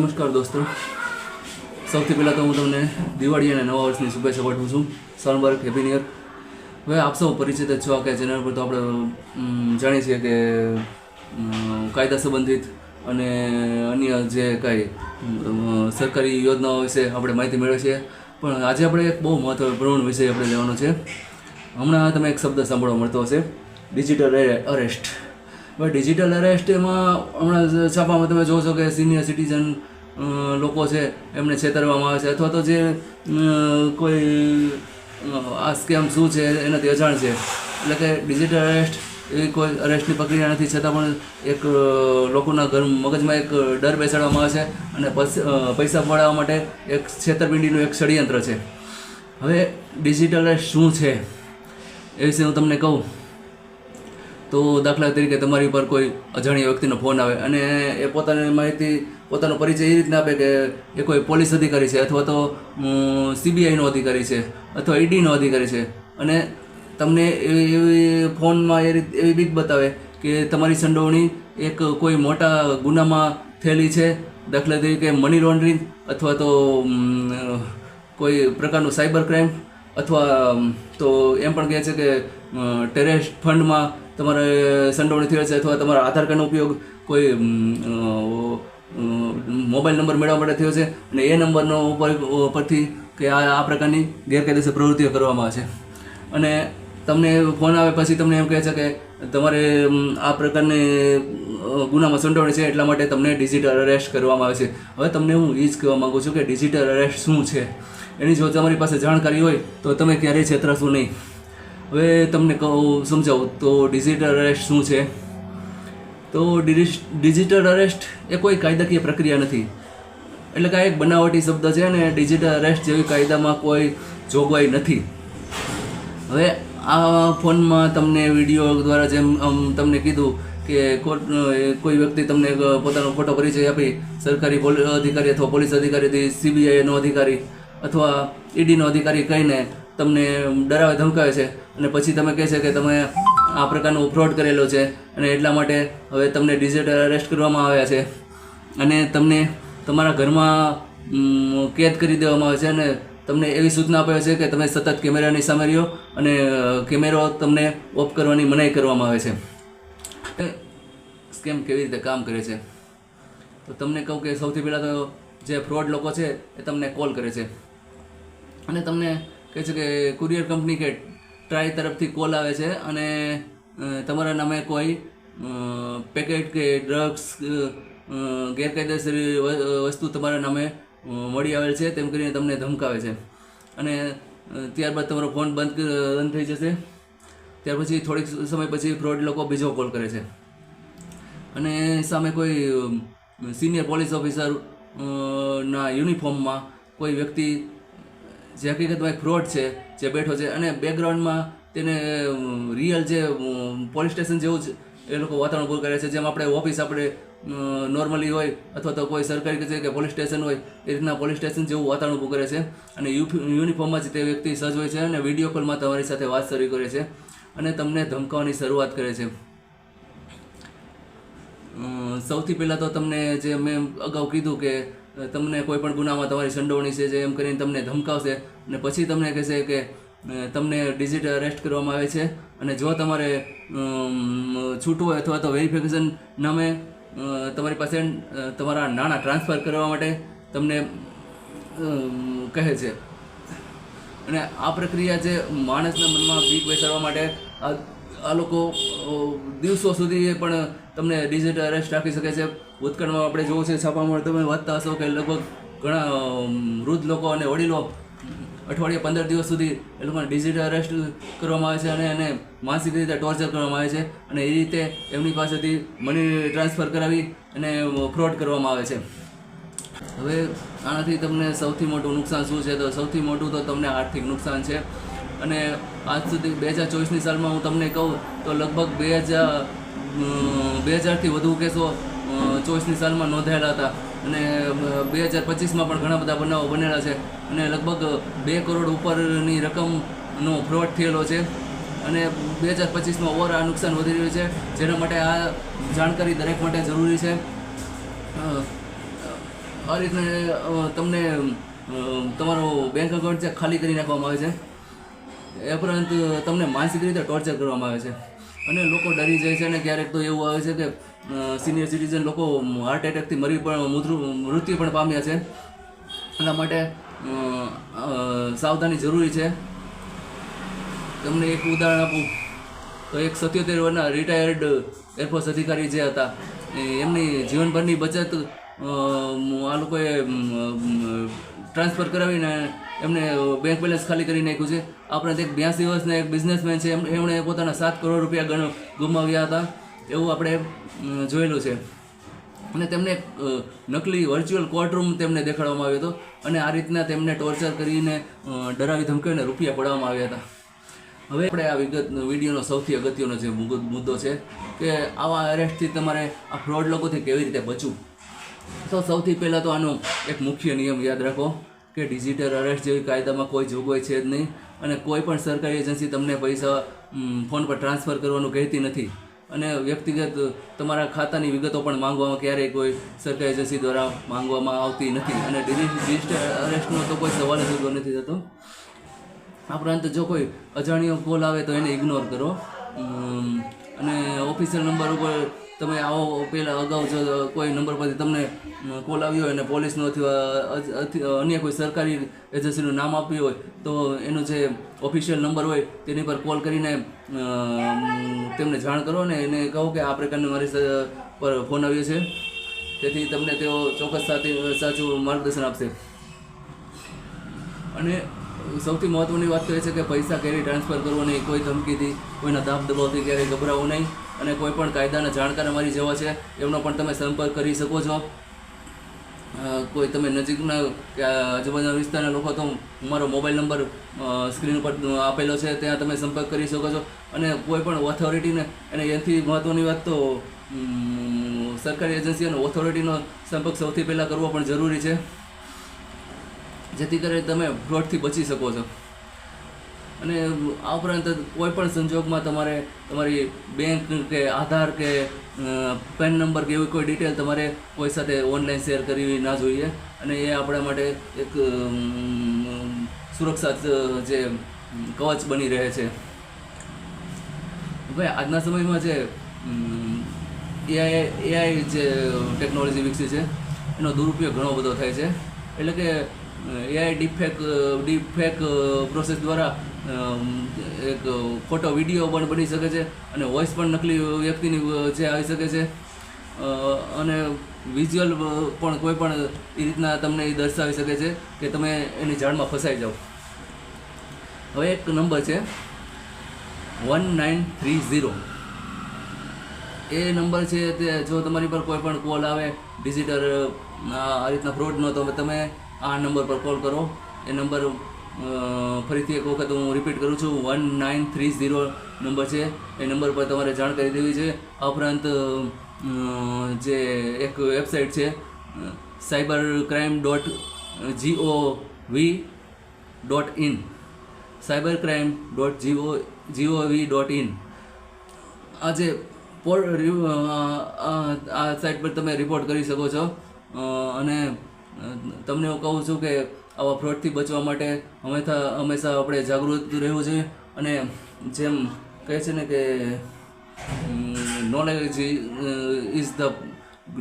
નમસ્કાર દોસ્તો. સૌથી પહેલાં તો હું તમને દિવાળી અને નવા વર્ષની શુભેચ્છા પાઠવું છું. સોનબર્ગ હેપી ન્યુ યર હવે આપ સૌ પરિચિત છો કે ચેનલ પર તો આપણે જાણીએ છીએ કે કાયદા સંબંધિત અને અન્ય જે કાંઈ સરકારી યોજનાઓ વિશે આપણે માહિતી મેળવીએ છીએ. પણ આજે આપણે એક બહુ મહત્વપૂર્ણ વિષય આપણે લેવાનો છે. હમણાં તમે એક શબ્દ સાંભળવા મળતો હશે. ડિજિટલ અરેસ્ટ હવે ડિજિટલ અરેસ્ટ એમાં હમણાં છાપામાં તમે જોશો કે સિનિયર સિટીઝન લોકો છે, એમને છેતરવામાં આવે છે. અથવા તો જે કોઈ આ સ્કેમ શું છે, એનાથી અજાણ છે. એટલે કે ડિજિટલ અરેસ્ટ એવી કોઈ અરેસ્ટની પ્રક્રિયા નથી, છતાં પણ એક લોકોના ઘર, મગજમાં એક ડર બેસાડવામાં આવે છે અને પૈસ- પૈસા પડાવવા માટે એક છેતરપિંડીનું એક ષડયંત્ર છે. હવે ડિજિટલ અરેસ્ટ શું છે? એ વિશે હું તમને કહું. તો દાખલા તરીકે તમારી ઉપર કોઈ અજાણ્યા વ્યક્તિનો ફોન આવે અને એ પોતાની માહિતી, પોતાનો પરિચય એ રીતના આપે કે એ કોઈ પોલીસ અધિકારી છે અથવા તો સીબીઆઈનો અધિકારી છે અથવા ઈડીનો અધિકારી છે. અને તમને એવી એવી ફોનમાં એ રીત, એવી બીક બતાવે કે તમારી સંડોવણી એક કોઈ મોટા ગુનામાં થયેલી છે. દાખલા તરીકે મની લોન્ડરિંગ અથવા તો કોઈ પ્રકારનું સાયબર ક્રાઇમ અથવા તો એમ પણ કહે છે કે ટેરેસ્ટ ફંડમાં તમારે સંડોવણી થયેલ છે અથવા તમારા આધાર કાર્ડનો ઉપયોગ કોઈ મોબાઈલ નંબર મેળવવા માટે થયો છે અને એ નંબરનો ઉપર પરથી કે આ આ પ્રકારની ગેરકાયદેસર પ્રવૃત્તિઓ કરવામાં આવે છે. અને તમને ફોન આવે પછી તમને એમ કહે છે કે તમારે આ પ્રકારની ગુનામાં સંડોવણી છે એટલા માટે તમને ડિજિટલ અરેસ્ટ કરવામાં આવે છે. હવે તમને હું એ જ કહેવા માગું છું કે ડિજિટલ અરેસ્ટ શું છે? એની જો તમારી પાસે જાણકારી હોય તો તમે ક્યારેય છેતરાશો નહીં. હવે તમને કહું, સમજાવું તો ડિજિટલ અરેસ્ટ શું છે? તો ડિજિ- ડિજિટલ અરેસ્ટ એ કોઈ કાયદાકીય પ્રક્રિયા નથી. એટલે કે આ એક બનાવટી શબ્દ છે અને ડિજિટલ અરેસ્ટ જેવી કાયદામાં કોઈ જોગવાઈ નથી. હવે આ ફોનમાં તમને વીડિયો દ્વારા જેમ, આમ તમને કીધું કે કોઈ વ્યક્તિ તમને પોતાનો ફોટો પરિચય આપી, સરકારી અધિકારી અથવા પોલીસ અધિકારી સીબીઆઈનો અધિકારી અથવા ઈડીનો અધિકારી કહીને તમને ડરાવે, ધમકાવે છે અને પછી તમે કહે છે કે તમે આ પ્રકારનું ફ્રોડ કરેલો છે અને એટલા માટે હવે તમને ડિજિટલ અરેસ્ટ કરવામાં આવ્યા છે. અને તમને તમારા ઘરમાં કેદ કરી દેવામાં આવે છે અને તમને એવી સૂચના આપે છે કે તમે સતત કેમેરાની સામે રહ્યો અને કેમેરો તમને ઓફ કરવાની મનાઈ કરવામાં આવે છે. સ્કેમ કેવી રીતે કામ કરે છે? તો તમને કહું કે સૌથી પહેલાં તો જે ફ્રોડ લોકો છે એ તમને કોલ કરે છે. અને તમને કહે છે કે કુરિયર કંપની કે ટ્રાય તરફથી કોલ આવે છે અને તમારા નામે કોઈ પેકેટ કે ડ્રગ્સ ગેરકાયદેસર વસ્તુ તમારા નામે મળી આવેલ છે તેમ કરીને તમને ધમકાવે છે. અને ત્યારબાદ તમારો ફોન બંધ બંધ થઈ જશે. ત્યાર પછી થોડીક સમય પછી ફ્રોડ લોકો બીજો કોલ કરે છે. અને સામે કોઈ સિનિયર પોલીસ ઓફિસર ના યુનિફોર્મમાં કોઈ વ્યક્તિ જે હકીકતમાં એક ફ્રોડ છે, જે બેઠો છે અને બેકગ્રાઉન્ડમાં તેને રિયલ જે પોલીસ સ્ટેશન જેવું જ એ લોકો વાતાવરણ ભૂલ કરે છે. જેમ આપણે ઓફિસ આપણે નોર્મલી હોય અથવા તો કોઈ સરકારી કચેરી કે પોલીસ સ્ટેશન હોય, એ રીતના પોલીસ સ્ટેશન જેવું વાતાવરણ ઊભું કરે છે. અને યુનિફોર્મમાં જ તે વ્યક્તિ સજ્જ હોય છે અને વીડિયો કોલમાં તમારી સાથે વાત શરૂ કરે છે અને તમને ધમકાવાની શરૂઆત કરે છે. સૌથી પહેલાં તો તમને જે મેં અગાઉ કીધું કે તમને કોઈ પણ ગુનામાં તમારી સંડોવણી છે જે એમ કરીને તમને ધમકાવશે અને પછી તમને કહેશે કે તમને ડિજિટલ અરેસ્ટ કરવામાં આવે છે અને જો તમારે છૂટવું હોય અથવા તો વેરિફિકેશન નામે તમારી પાસે તમારા નાણાં ટ્રાન્સફર કરવા માટે તમને કહે છે. અને આ પ્રક્રિયા જે માણસના મનમાં બીક બેસાડવા માટે આ લોકો દિવસો સુધી પણ તમને ડિજિટલ અરેસ્ટ રાખી શકે છે. ભૂતકાળમાં આપણે જોવું છે છાપામાં તમે વાંચતા હશો કે લગભગ ઘણા વૃદ્ધ લોકો અને વડીલો અઠવાડિયે પંદર દિવસ સુધી એ લોકોને ડિજિટલ અરેસ્ટ કરવામાં આવે છે અને એને માનસિક રીતે ટોર્ચર કરવામાં આવે છે અને એ રીતે એમની પાસેથી મની ટ્રાન્સફર કરાવી અને ફ્રોડ કરવામાં આવે છે. હવે આનાથી તમને સૌથી મોટું નુકસાન શું છે? તો સૌથી મોટું તો તમને આર્થિક નુકસાન છે. અને આજ સુધી બે હજાર ચોવીસની સાલમાં હું તમને કહું તો લગભગ બે હજાર બે હજારથી વધુ કેસો ચોવીસની સાલમાં નોંધાયેલા હતા. અને બે હજાર પચીસમાં પણ ઘણા બધા બનાવો બનેલા છે. અને લગભગ બે કરોડ ઉપરની રકમનો ફ્રોડ થયેલો છે. અને બે હજાર પચીસમાં ઓવર આ નુકસાન વધી રહ્યું છે, જેના માટે આ જાણકારી દરેક માટે જરૂરી છે. આ રીતને તમને તમારો બેંક અકાઉન્ટ છે, ખાલી કરી નાખવામાં આવે છે. એ ઉપરાંત તમને માનસિક રીતે ટોર્ચર કરવામાં આવે છે. અને લોકો ડરી જાય છે અને ક્યારેક તો એવું આવે છે કે સિનિયર સિટીઝન લોકો હાર્ટ એટેકથી મરી પણ, મૃત્યુ પણ પામ્યા છે. એટલા માટે સાવધાની જરૂરી છે. તમને એક ઉદાહરણ આપું. તો એક સત્યોતેર વર્ષના રિટાયર્ડ એરફોર્સ અધિકારી જે હતા એમની જીવનભરની બચત આ લોકોએ ટ્રાન્સફર કરાવીને એમને બેંક બેલેન્સ ખાલી કરી નાખ્યું છે. આપણે એક બ્યાસી વર્ષના એક બિઝનેસમેન છે. એમ- એમણે પોતાના સાત કરોડ રૂપિયા ગણ, ગુમાવ્યા હતા. એવું આપણે જોયેલું છે. અને તેમને નકલી વર્ચ્યુઅલ કોર્ટરૂમ તેમને દેખાડવામાં આવ્યો હતો. અને આ રીતના તેમને ટોર્ચર કરીને ડરાવી ધમકાવીને રૂપિયા પડાવવામાં આવ્યા હતા. હવે આપણે આ વિગત, વિડીયોનો સૌથી અગત્યનો જે મુદ્દો છે કે આવા અરેસ્ટથી તમારે આ ફ્રોડ લોકોથી કેવી રીતે બચવું? તો સૌથી પહેલાં તો આનો એક મુખ્ય નિયમ યાદ રાખો કે ડિજિટલ અરેસ્ટ જેવી કાયદામાં કોઈ જોગવાઈ છે જ નહીં અને કોઈ પણ સરકારી એજન્સી તમને પૈસા ફોન પર ટ્રાન્સફર કરવાનું કહેતી નથી. અને વ્યક્તિગત તમારા ખાતાની વિગતો પણ માંગવામાં ક્યારેય કોઈ સરકારી એજન્સી દ્વારા માંગવામાં આવતી નથી. અને ડિજિટલ અરેસ્ટનો તો કોઈ સવાલ જ ઊભો નથી થતો. આ ઉપરાંત જો કોઈ અજાણ્યો કોલ આવે તો એને ઇગ્નોર કરો. અને ઓફિસર નંબર ઉપર તમે આવો પહેલાં અગાઉ જો કોઈ નંબર પરથી તમને કોલ આવ્યો હોય અને પોલીસનો અથવા અન્ય કોઈ સરકારી એજન્સીનું નામ આપ્યું હોય, તો એનો જે ઓફિશિયલ નંબર હોય તેની પર કોલ કરીને તેમને જાણ કરો ને એને કહો કે આ પ્રકારનું મારી પર ફોન આવ્યો છે. તેથી તમને તેઓ ચોક્કસ સાથે, સાચું માર્ગદર્શન આપશે. અને સૌથી મહત્ત્વની વાત તો એ છે કે પૈસા ક્યારેય ટ્રાન્સફર કરવો નહીં. કોઈ ધમકીથી કોઈના દાબ દબાવથી ક્યારેય ગભરાવું નહીં. અને કોઈ પણ કાયદાના જાણકાર અમારી જેવા છે, એમનો પણ તમે સંપર્ક કરી શકો છો. કોઈ તમે નજીકના કે આજુબાજુના વિસ્તારના લોકો, તો મારો મોબાઈલ નંબર સ્ક્રીન ઉપર આપેલો છે, ત્યાં તમે સંપર્ક કરી શકો છો. અને કોઈ પણ ઓથોરિટીને અને એનાથી મહત્ત્વની વાત તો સરકારી એજન્સી અને ઓથોરિટીનો સંપર્ક સૌથી પહેલાં કરવો પણ જરૂરી છે. જેથી કરીને તમે ફ્રોડથી બચી શકો છો. અને આ ઉપરાંત કોઈ પણ સંજોગમાં તમારે તમારી બેંક કે આધાર કે પેન નંબર કે એવી કોઈ ડિટેલ તમારે કોઈ સાથે ઓનલાઈન શેર કરવી ના જોઈએ. અને એ આપણા માટે એક સુરક્ષા જે કવચ બની રહે છે. ભાઈ આજના સમયમાં જે એઆઈ એઆઈ જે ટેકનોલોજી વિકસી છે, એનો દુરુપયોગ ઘણો બધો થાય છે. એટલે કે એઆઈ ડીપફેક ડીપફેક પ્રોસેસ દ્વારા એક ફોટો વીડિયો પણ બની શકે છે અને વોઇસ પણ નકલી વ્યક્તિની જે આવી શકે છે. અને વિઝ્યુઅલ પણ કોઈ પણ એ રીતના તમને એ દર્શાવી શકે છે કે તમે એની જાળમાં ફસાઈ જાઓ. હવે એક નંબર છે. વન નાઇન થ્રી ઝીરો એ નંબર છે તે જો તમારી પર કોઈ પણ કોલ આવે ડિજિટલ આ રીતના ફ્રોડનો તો તમે આ નંબર પર કોલ કરો. એ નંબર ફરીથી એક વખત હું રિપીટ કરું છું. One nine three zero number છે. એ નંબર પર તમારે જાણકારી દેવી છે. આ ઉપરાંત જે એક વેબસાઇટ છે, cyber crime dot G O V dot in. Cyber crime dot G O, G O V dot in. આ જે પોર આ સાઇટ પર તમે રિપોર્ટ કરી શકો છો. અને તમને હું કહું છું કે આવા ફ્રોડથી બચવા માટે હંમેશા હંમેશા આપણે જાગૃત રહેવું જોઈએ અને જેમ કહે છે ને કે knowledge is the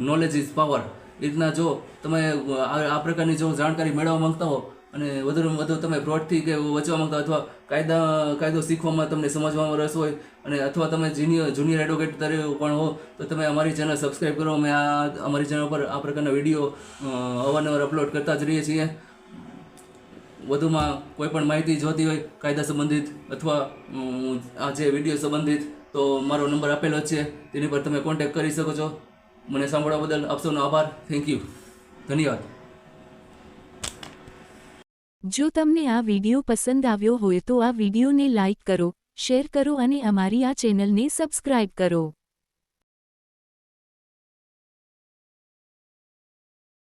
knowledge is power એ રીતના જો તમે આ પ્રકારની જો જાણકારી મેળવવા માંગતા હો અને વધુમાં વધુ તમે ફ્રોડથી કે બચવા માંગતા અથવા કાયદા, કાયદો શીખવામાં તમને સમજવામાં રસ હોય અને અથવા તમે જુનિયર જુનિયર એડવોકેટ તરીકે પણ હો, તો તમે અમારી ચેનલ સબસ્ક્રાઈબ કરો. અમે આ, અમારી ચેનલ પર આ પ્રકારના વીડિયો અવારનવાર અપલોડ કરતા જ રહીએ છીએ. વધુમાં કોઈ પણ માહિતી જોતી હોય, કાયદા સંબંધિત અથવા આ જે વીડિયો સંબંધિત, તો મારો નંબર આપેલો છે. તેની પર તમે કોન્ટેક્ટ કરી શકો છો. મને સાંભળવા બદલ આપ સૌનો આભાર. થેન્ક યુ ધન્યવાદ. જો તમને આ વિડિયો પસંદ આવ્યો હોય તો આ વિડિયોને લાઇક કરો, શેર કરો અને અમારી આ ચેનલને સબસ્ક્રાઇબ કરો.